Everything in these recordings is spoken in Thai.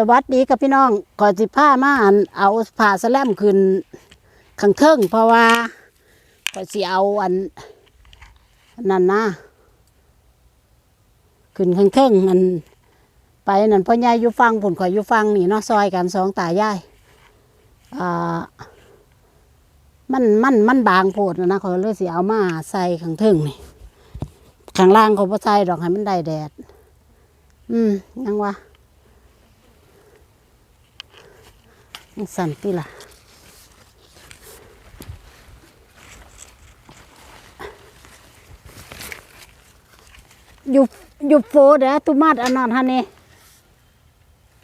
สวัสดีกับพี่น้องก่อนสิผ้ามาอันเอาผ้าสแลมขึ้นข้างเทิงเพราะว่าก่อนสิเอาอันนั่นนะขึ้นข้างเทิงอัน ไปนั่นพ่อใหญ่อยู่ฟังผลข่อยอยู่ฟังนี่เนาะซอยกันสองตายายอ่ามันมันมันบางโพดนะนะเขาเลยสิเอามาใส่ข้างเทิงนี่ข้างล่างเขาบ่ใส่ดอกให้มันได้แดด อืมยังวะ ยัง สั่นติล่ะอยู่อยู่โฟเด้อตุมาดอนนั้นฮะนี่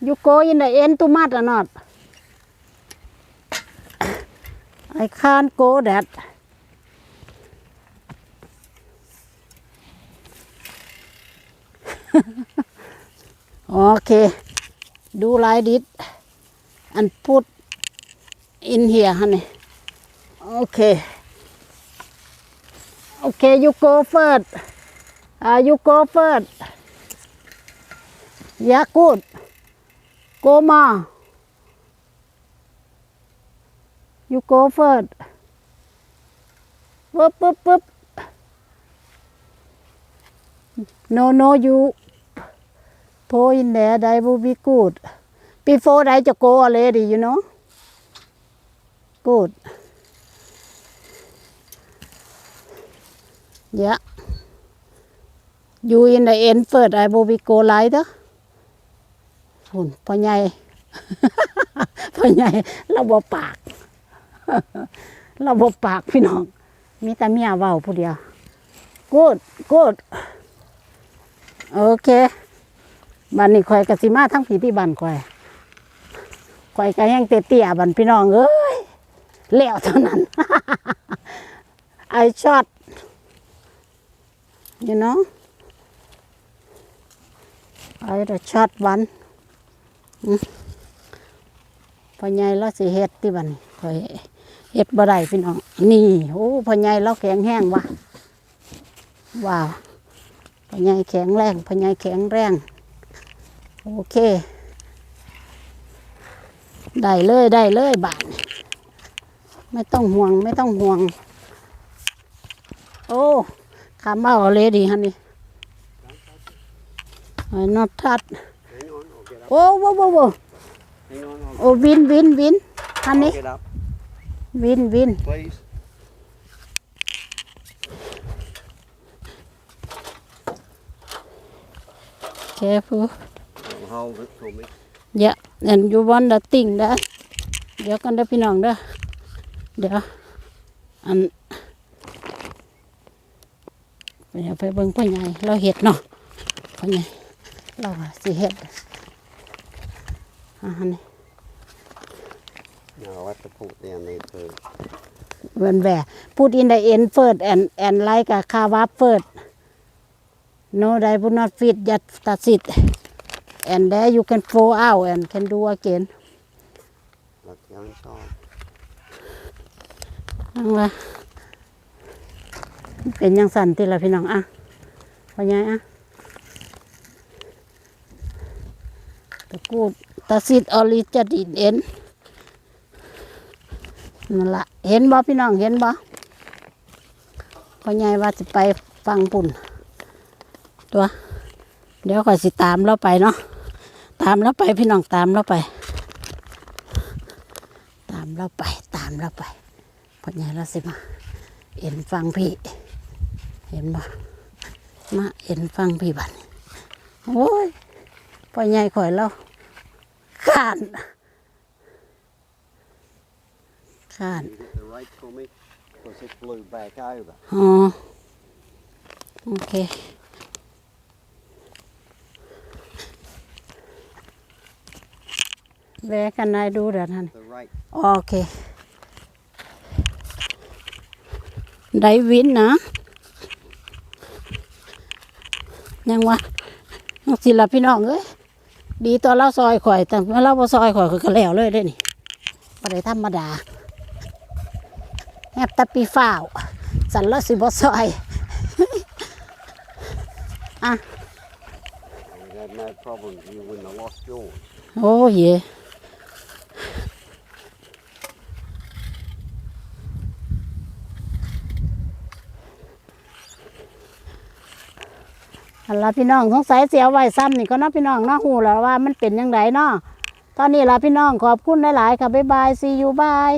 อยู่โกอินเดเอ็นตุมาดอนนั้น I can't go that โอเค ดูลายดิด and put in here, honey. Okay. Okay, you go first. Uh, you go first. Yeah, good. Go, ma. You go first. Boop, boop, boop. No, no, you pour in there. That will be good. Before I to go already, you know. Good. Yeah. You in the end first, I will be go later. หุ่นพ่อใหญ่พ่อใหญ่เราบ่ปากเราบ่ปากพี่น้อง มีแต่เมียเว้าผู้เดียว good good โอเคบันนี้คอยกสิมาทั้งผีที่บ้านคอย ข่อยก็ยังเตี้ยๆบันพี่น้องเอ้ยแล้วเท่านั้น ไอช็อต you know I the shot one อืมพ่อใหญ่เราสิเฮ็ดที่บันข่อยเฮ็ดบ่ได้พี่น้อง นี่โอ้พ่อใหญ่เราแข็งแห้งว่ะว้าวพ่อใหญ่แข็งแรงพ่อใหญ่แข็งแรง โอเค ได้เลยได้เลยบาทไม่ต้องห่วงไม่ต้องห่วง โอ้คำว่าเลยดีฮันนี่ไอ้นอทัดโอ้โว้โว้โว้โอ้วินวินวินฮันนี่วินวิน please. แคฟู I'll hold it for me. เยอะเห็นอยู่บนดติ่งเด้อเดี๋ยวกันเด้อพี่น้องเด้อเดี๋ยวอันเดี๋ยวไปเบิ่งพ่อใหญ่เราเห็ดเนาะพ่อใหญ่เราว่าสิเห็ดอ่าฮันนี่ No, I'll have to pull it down there too. when where put in the end first and and like a carve up first no they would not fit just that's it and there you can throw out and can do again Let's go inside. นั่งว่าเป็นยังสั่นติละพี่น้องอะพอใหญ่อะตะกูดตะสิดออริจะดินเอ็นนั่นละเห็นบ่พี่น้องเห็นบ่พอใหญ่ว่าจะไปฟังปุ่นตัว เดี๋ยวก่อนสิตามเราไปเนาะ ตามเราไปพี่น้องตามเราไป ตามเราไปตามเราไปพอใหญ่เราสิมาเห็นฟังพี่ เห็นบ่มาเห็นฟังพี่บัดนโอ้ยพอใหญ่ข่อยเราข้านข้าน Can you get the rake for me? Because it blew back over. อ๋อโอเค Where can I do that, honey? The rake. โอเคได้วินนะยังวะยังสิละพี่น้องเอ้ยดีตอนเราซอยข่อย แต่เมื่อเราบ่ซอยข่อยก็แล้วเลยได้นี่บ่ได้ธรรมดาแอบแตะปีฝ้าวสันละสิบ่ซอย You had no problem. You wouldn't have lost yours. โอ้ อันละพี่น้องสงสัยเสียไว้ซ้ำนี่ก็น้าะพี่น้องน้าหูแล้วว่ามันเป็นยังไงเนาะตอนนี้ละพี่น้องขอบคุณหลายๆค่ะบ๊ายบายซียูบาย